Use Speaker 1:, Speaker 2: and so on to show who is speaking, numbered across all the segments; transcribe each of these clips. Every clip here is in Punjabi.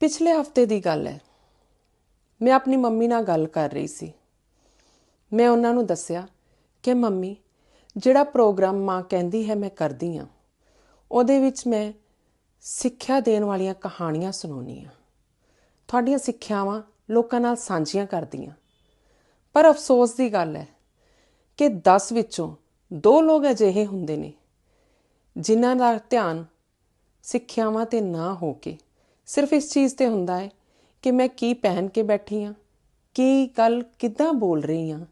Speaker 1: ਪਿਛਲੇ ਹਫ਼ਤੇ ਦੀ ਗੱਲ ਹੈ। ਮੈਂ ਆਪਣੀ ਮੰਮੀ ਨਾਲ ਗੱਲ ਕਰ ਰਹੀ ਸੀ। ਮੈਂ ਉਹਨਾਂ ਨੂੰ ਦੱਸਿਆ ਕਿ ਮੰਮੀ, ਜਿਹੜਾ ਪ੍ਰੋਗਰਾਮ ਮਾਂ ਕਹਿੰਦੀ ਹੈ ਮੈਂ ਕਰਦੀ ਆ ਉਹਦੇ ਵਿੱਚ ਮੈਂ ਸਿੱਖਿਆ ਦੇਣ ਵਾਲੀਆਂ ਕਹਾਣੀਆਂ ਸੁਣਾਉਣੀ ਆ ਤੁਹਾਡੀਆਂ ਸਿੱਖਿਆਵਾਂ ਲੋਕਾਂ ਨਾਲ ਸਾਂਝੀਆਂ ਕਰਦੀਆਂ ਪਰ ਅਫਸੋਸ ਦੀ ਗੱਲ ਹੈ ਕਿ 10 ਵਿੱਚੋਂ ਦੋ ਲੋਕ ਅਜਿਹੇ ਹੁੰਦੇ ਨੇ, ਜਿਨ੍ਹਾਂ ਦਾ ਧਿਆਨ ਸਿੱਖਿਆਵਾਂ ਤੇ ਨਾ ਹੋ ਕੇ ਸਿਰਫ ਇਸ ਚੀਜ਼ ਤੇ ਹੁੰਦਾ ਹੈ ਕਿ ਮੈਂ ਕੀ ਪਹਿਨ ਕੇ ਬੈਠੀ ਆ ਕੀ ਗੱਲ ਕਿੱਦਾਂ ਬੋਲ ਰਹੀ ਆ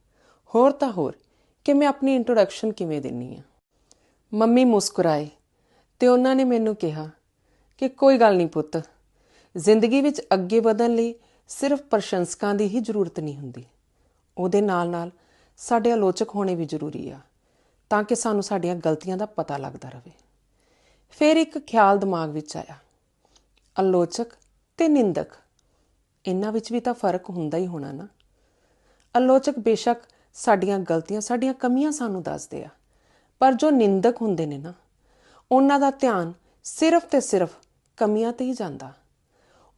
Speaker 1: ਹੋਰ ਤਾਂ ਹੋਰ, ਕਿ ਮੈਂ ਆਪਣੀ ਇੰਟਰੋਡਕਸ਼ਨ ਕਿਵੇਂ ਦਿੰਨੀ ਆ ਮੰਮੀ ਮੁਸਕਰਾਏ ਤੇ ਉਹਨਾਂ ਨੇ ਮੈਨੂੰ ਕਿਹਾ ਕਿ ਕੋਈ ਗੱਲ ਨਹੀਂ ਪੁੱਤ, ਜ਼ਿੰਦਗੀ ਵਿੱਚ ਅੱਗੇ ਵਧਣ ਲਈ ਸਿਰਫ ਪ੍ਰਸ਼ੰਸਕਾਂ ਦੀ ਹੀ ਜ਼ਰੂਰਤ ਨਹੀਂ ਹੁੰਦੀ। ਉਹਦੇ ਨਾਲ-ਨਾਲ ਸਾਡੇ ਆਲੋਚਕ ਹੋਣੇ ਵੀ ਜ਼ਰੂਰੀ ਆ, ਤਾਂ ਕਿ ਸਾਨੂੰ ਸਾਡੀਆਂ ਗਲਤੀਆਂ ਦਾ ਪਤਾ ਲੱਗਦਾ ਰਹੇ। ਫਿਰ ਇੱਕ ਖਿਆਲ ਦਿਮਾਗ ਵਿੱਚ ਆਇਆ ਆਲੋਚਕ ਤੇ ਨਿੰਦਕ। ਇਹਨਾਂ ਵਿੱਚ ਵੀ ਤਾਂ ਫ਼ਰਕ ਹੁੰਦਾ ਹੀ ਹੋਣਾ ਨਾ। ਆਲੋਚਕ ਬੇਸ਼ੱਕ ਸਾਡੀਆਂ ਗਲਤੀਆਂ, ਸਾਡੀਆਂ ਕਮੀਆਂ ਸਾਨੂੰ ਦੱਸਦੇ ਆ। ਪਰ ਜੋ ਨਿੰਦਕ ਹੁੰਦੇ ਨੇ ਨਾ, ਉਹਨਾਂ ਦਾ ਧਿਆਨ ਸਿਰਫ ਤੇ ਸਿਰਫ ਕਮੀਆਂ ਤੇ ਹੀ ਜਾਂਦਾ।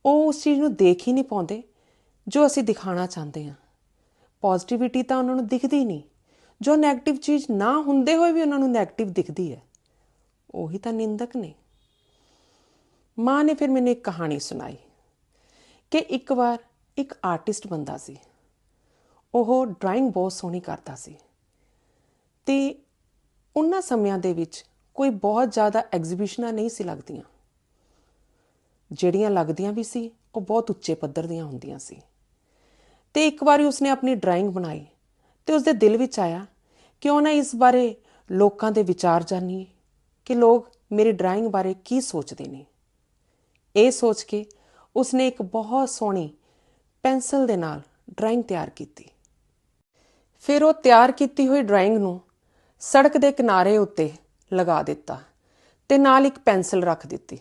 Speaker 1: ਉਹ ਉਸ ਚੀਜ਼ ਨੂੰ ਦੇਖ ਹੀ ਨਹੀਂ ਪਾਉਂਦੇ ਜੋ ਅਸੀਂ ਦਿਖਾਣਾ ਚਾਹੁੰਦੇ ਹਾਂ। ਪੋਜ਼ਿਟਿਵਿਟੀ ਤਾਂ ਉਹਨਾਂ ਨੂੰ ਦਿਖਦੀ ਨਹੀਂ। ਜੋ 네ਗੇਟਿਵ ਚੀਜ਼ ਨਾ ਹੁੰਦੇ ਹੋਏ ਵੀ ਉਹਨਾਂ ਨੂੰ 네ਗੇਟਿਵ ਦਿਖਦੀ ਹੈ, ਉਹੀ ਤਾਂ ਨਿੰਦਕ ਨੇ। ਮਾਂ ਨੇ ਫਿਰ ਮੈਨੂੰ ਇੱਕ ਕਹਾਣੀ ਸੁਣਾਈ ਕਿ ਇੱਕ ਵਾਰ ਇੱਕ ਆਰਟਿਸਟ ਬੰਦਾ ਸੀ। ਉਹ ਡਰਾਇੰਗ ਬਹੁਤ ਸੋਹਣੀ ਕਰਦਾ ਸੀ। ਤੇ ਉਹਨਾਂ ਸਮਿਆਂ ਦੇ ਵਿੱਚ ਕੋਈ ਬਹੁਤ ਜ਼ਿਆਦਾ ਐਗਜ਼ੀਬਿਸ਼ਨਾਂ ਨਹੀਂ ਸੀ ਲੱਗਦੀਆਂ। ਜਿਹੜੀਆਂ ਲੱਗਦੀਆਂ ਵੀ ਸੀ, ਉਹ ਬਹੁਤ ਉੱਚੇ ਪੱਧਰ ਦੀਆਂ ਹੁੰਦੀਆਂ ਸੀ। ਤੇ ਇੱਕ ਵਾਰੀ ਉਸਨੇ ਆਪਣੀ ਡਰਾਇੰਗ ਬਣਾਈ ਤੇ ਉਸਦੇ ਦਿਲ ਵਿੱਚ ਆਇਆ ਕਿਉਂ ਨਾ ਇਸ ਬਾਰੇ ਲੋਕਾਂ ਦੇ ਵਿਚਾਰ ਜਾਣੀਏ ਕਿ ਲੋਕ ਮੇਰੀ ਡਰਾਇੰਗ ਬਾਰੇ ਕੀ ਸੋਚਦੇ ਨੇ। ਇਹ ਸੋਚ ਕੇ ਉਸਨੇ ਇੱਕ ਬਹੁਤ ਸੋਹਣੀ ਪੈਨਸਲ ਦੇ ਨਾਲ ਡਰਾਇੰਗ ਤਿਆਰ ਕੀਤੀ। ਫਿਰ ਉਹ ਤਿਆਰ ਕੀਤੀ ਹੋਈ ਡਰਾਇੰਗ ਨੂੰ ਸੜਕ ਦੇ ਕਿਨਾਰੇ ਉੱਤੇ ਲਗਾ ਦਿੱਤਾ ਤੇ ਨਾਲ ਇੱਕ ਪੈਨਸਲ ਰੱਖ ਦਿੱਤੀ।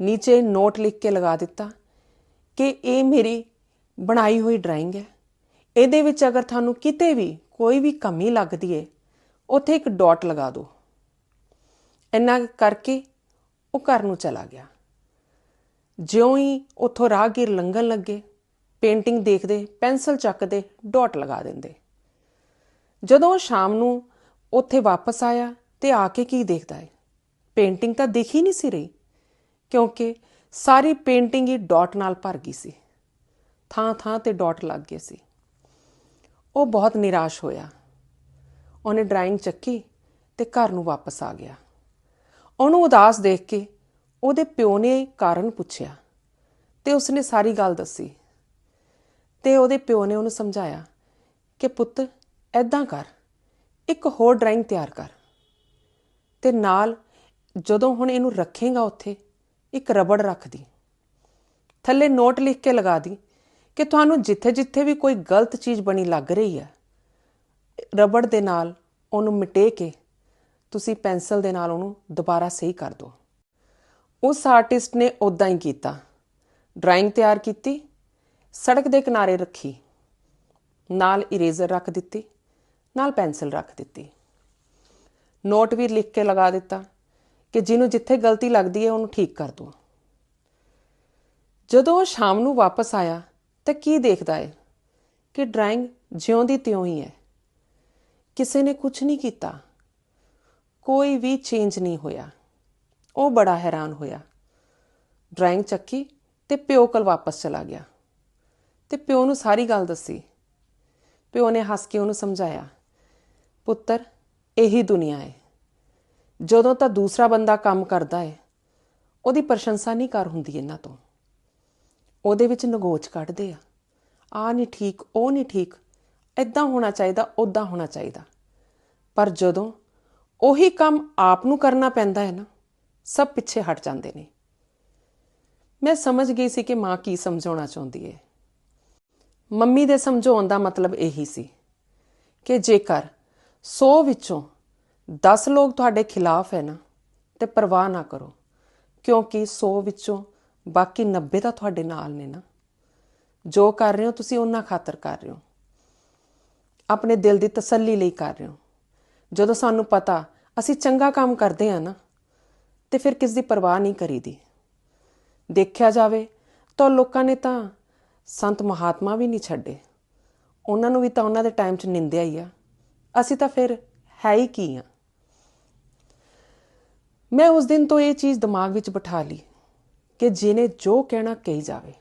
Speaker 1: ਨੀਚੇ ਨੋਟ ਲਿਖ ਕੇ ਲਗਾ ਦਿੱਤਾ ਕਿ ਇਹ ਮੇਰੀ ਬਣਾਈ ਹੋਈ ਡਰਾਇੰਗ ਹੈ। ਇਹਦੇ ਵਿੱਚ ਅਗਰ ਤੁਹਾਨੂੰ ਕਿਤੇ ਵੀ ਕੋਈ ਵੀ ਕਮੀ ਲੱਗਦੀ ਏ, ਉੱਥੇ ਇੱਕ ਡਾਟ ਲਗਾ ਦਿਓ। ਇੰਨਾ ਕਰਕੇ ਉਹ ਘਰ ਨੂੰ ਚਲਾ ਗਿਆ। ਜਿਉਂ ਹੀ ਉੱਥੋਂ ਰਾਹਗੀਰ ਲੰਘਣ ਲੱਗੇ, ਪੇਂਟਿੰਗ ਦੇਖਦੇ, ਪੈਨਸਲ ਚੱਕਦੇ, ਡਾਟ ਲਗਾ ਦਿੰਦੇ। ਜਦੋਂ ਉਹ ਸ਼ਾਮ ਨੂੰ ਉੱਥੇ ਵਾਪਸ ਆਇਆ ਤੇ ਆ ਕੇ ਕੀ ਦੇਖਦਾ ਹੈ ਪੇਂਟਿੰਗ ਤਾਂ ਦਿਖ ਹੀ ਨਹੀਂ ਸੀ ਰਹੀ, ਕਿਉਂਕਿ ਸਾਰੀ ਪੇਂਟਿੰਗ ਹੀ ਡਾਟ ਨਾਲ ਭਰ ਗਈ ਸੀ। ਥਾਂ ਥਾਂ ਤੇ ਡਾਟ ਲੱਗ ਗਏ ਸੀ। ਉਹ ਬਹੁਤ ਨਿਰਾਸ਼ ਹੋਇਆ। ਉਹਨੇ ਡਰਾਇੰਗ ਚੱਕੀ ਤੇ ਘਰ ਨੂੰ ਵਾਪਸ ਆ ਗਿਆ। ਉਹਨੂੰ ਉਦਾਸ ਦੇਖ ਕੇ ਉਹਦੇ ਪਿਓ ਨੇ ਕਾਰਨ ਪੁੱਛਿਆ ਤੇ ਉਸਨੇ ਸਾਰੀ ਗੱਲ ਦੱਸੀ ਤੇ ਉਹਦੇ ਪਿਓ ਨੇ ਉਹਨੂੰ ਸਮਝਾਇਆ ਕਿ ਪੁੱਤ ਐਦਾਂ ਕਰ, ਇੱਕ ਹੋਰ ਡਰਾਇੰਗ ਤਿਆਰ ਕਰ। ਤੇ ਨਾਲ ਜਦੋਂ ਹੁਣ ਇਹਨੂੰ ਰੱਖੇਗਾ ਉੱਥੇ, ਇੱਕ ਰਬੜ ਰੱਖ ਦੀ। ਥੱਲੇ ਨੋਟ ਲਿਖ ਕੇ ਲਗਾ ਦੀ ਕਿ ਤੁਹਾਨੂੰ ਜਿੱਥੇ-ਜਿੱਥੇ ਵੀ ਕੋਈ ਗਲਤ ਚੀਜ਼ ਬਣੀ ਲੱਗ ਰਹੀ ਹੈ, ਰਬੜ ਦੇ ਨਾਲ ਉਹਨੂੰ ਮਿਟੇ ਕੇ ਤੁਸੀਂ ਪੈਨਸਲ ਦੇ ਨਾਲ ਉਹਨੂੰ ਦੁਬਾਰਾ ਸਹੀ ਕਰ ਦਿਓ। ਉਸ ਆਰਟਿਸਟ ਨੇ ਉਦਾਂ ਹੀ ਕੀਤਾ। ਡਰਾਇੰਗ ਤਿਆਰ ਕੀਤੀ, ਸੜਕ ਦੇ ਕਿਨਾਰੇ ਰੱਖੀ, ਨਾਲ ਇਰੇਜ਼ਰ ਰੱਖ ਦਿੱਤੀ, ਨਾਲ ਪੈਨਸਲ ਰੱਖ ਦਿੱਤੀ। ਨੋਟ ਵੀ ਲਿਖ ਕੇ ਲਗਾ ਦਿੱਤਾ ਕਿ ਜਿਹਨੂੰ ਜਿੱਥੇ ਗਲਤੀ ਲੱਗਦੀ ਹੈ ਉਹਨੂੰ ਠੀਕ ਕਰ ਦਿਓ। ਜਦੋਂ ਉਹ ਸ਼ਾਮ ਨੂੰ ਵਾਪਸ ਆਇਆ ਤਾਂ ਕੀ ਦੇਖਦਾ ਹੈ ਕਿ ਡਰਾਇੰਗ ਜਿਉਂ ਦੀ ਤਿਉਂ ਹੀ ਹੈ। ਕਿਸੇ ਨੇ ਕੁਝ ਨਹੀਂ ਕੀਤਾ। ਕੋਈ ਵੀ ਚੇਂਜ ਨਹੀਂ ਹੋਇਆ। ਉਹ ਬੜਾ ਹੈਰਾਨ ਹੋਇਆ। ਡਰਾਇੰਗ ਚੱਕੀ ਤੇ ਪਿਓ ਕੋਲ ਵਾਪਸ ਚਲਾ ਗਿਆ। ਤੇ ਪਿਓ ਨੂੰ ਸਾਰੀ ਗੱਲ ਦੱਸੀ। ਪਿਓ ਨੇ ਹੱਸ ਕੇ ਉਹਨੂੰ ਸਮਝਾਇਆ, ਪੁੱਤਰ, ਇਹੀ ਦੁਨੀਆ ਹੈ ਜਦੋਂ ਤਾਂ ਦੂਸਰਾ ਬੰਦਾ ਕੰਮ ਕਰਦਾ ਹੈ ਉਹਦੀ ਪ੍ਰਸ਼ੰਸਾ ਨਹੀਂ ਕਰ ਹੁੰਦੀ ਇਹਨਾਂ ਤੋਂ। ਉਹਦੇ ਵਿੱਚ ਨਗੋਚ ਕੱਢਦੇ ਆ। ਆ ਨਹੀਂ ਠੀਕ, ਉਹ ਨਹੀਂ ਠੀਕ। ਐਦਾਂ ਹੋਣਾ ਚਾਹੀਦਾ ਉਦਾਂ ਹੋਣਾ ਚਾਹੀਦਾ। ਪਰ ਜਦੋਂ ਉਹੀ ਕੰਮ ਆਪ ਨੂੰ ਕਰਨਾ ਪੈਂਦਾ ਹੈ ਨਾ। ਸਭ ਪਿੱਛੇ ਹਟ ਜਾਂਦੇ ਨੇ। ਮੈਂ ਸਮਝ ਗਈ ਸੀ ਕਿ ਮਾਂ ਕੀ ਸਮਝਾਉਣਾ ਚਾਹੁੰਦੀ ਹੈ। ਮੰਮੀ ਦੇ ਸਮਝਾਉਣ ਦਾ ਮਤਲਬ ਇਹੀ ਸੀ ਕਿ ਜੇਕਰ 100 ਵਿੱਚੋਂ 10 ਲੋਕ ਤੁਹਾਡੇ ਖਿਲਾਫ ਹੈ ਨਾ, ਤੇ ਪਰਵਾਹ ਨਾ ਕਰੋ, ਕਿਉਂਕਿ 100 ਵਿੱਚੋਂ ਬਾਕੀ 90 ਤਾਂ ਤੁਹਾਡੇ ਨਾਲ ਨੇ ਨਾ। ਜੋ ਕਰ ਰਹੇ ਹੋ, ਤੁਸੀਂ ਉਹਨਾਂ ਖਾਤਰ ਕਰ ਰਹੇ ਹੋ। ਆਪਣੇ ਦਿਲ ਦੀ ਤਸੱਲੀ ਲਈ ਕਰ ਰਹੇ ਹੋ। ਜਦੋਂ ਸਾਨੂੰ ਪਤਾ ਅਸੀਂ ਚੰਗਾ ਕੰਮ ਕਰਦੇ ਆ ਨਾ, ਤੇ ਫਿਰ ਕਿਸ ਦੀ ਪਰਵਾਹ ਨਹੀਂ ਕਰੀਦੀ। ਦੇਖਿਆ ਜਾਵੇ ਤਾਂ ਲੋਕਾਂ ਨੇ ਤਾਂ ਸੰਤ ਮਹਾਤਮਾ ਵੀ ਨਹੀਂ ਛੱਡੇ। ਉਹਨਾਂ ਨੂੰ ਵੀ ਤਾਂ ਉਹਨਾਂ ਦੇ ਟਾਈਮ 'ਚ ਨਿੰਦਿਆ ਹੀ ਆ। ਅਸੀਂ ਤਾਂ ਫਿਰ ਹੈ ਹੀ ਕੀ ਆ? ਮੈਂ ਉਸ ਦਿਨ ਤੋਂ ਇਹ ਚੀਜ਼ ਦਿਮਾਗ ਵਿੱਚ ਬਿਠਾ ਲਈ ਕਿ ਜਿਹਨੇ ਜੋ ਕਹਿਣਾ ਕਹੀ ਜਾਵੇ,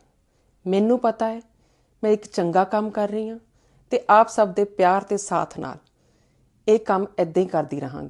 Speaker 1: ਮੈਨੂੰ ਪਤਾ ਹੈ ਮੈਂ ਇੱਕ ਚੰਗਾ ਕੰਮ ਕਰ ਰਹੀ ਹਾਂ ਤੇ ਆਪ ਸਭ ਦੇ ਪਿਆਰ ਤੇ ਸਾਥ ਨਾਲ ਇਹ ਕੰਮ ਇਦਾਂ ਹੀ ਕਰਦੀ ਰਹਾਂਗੀ।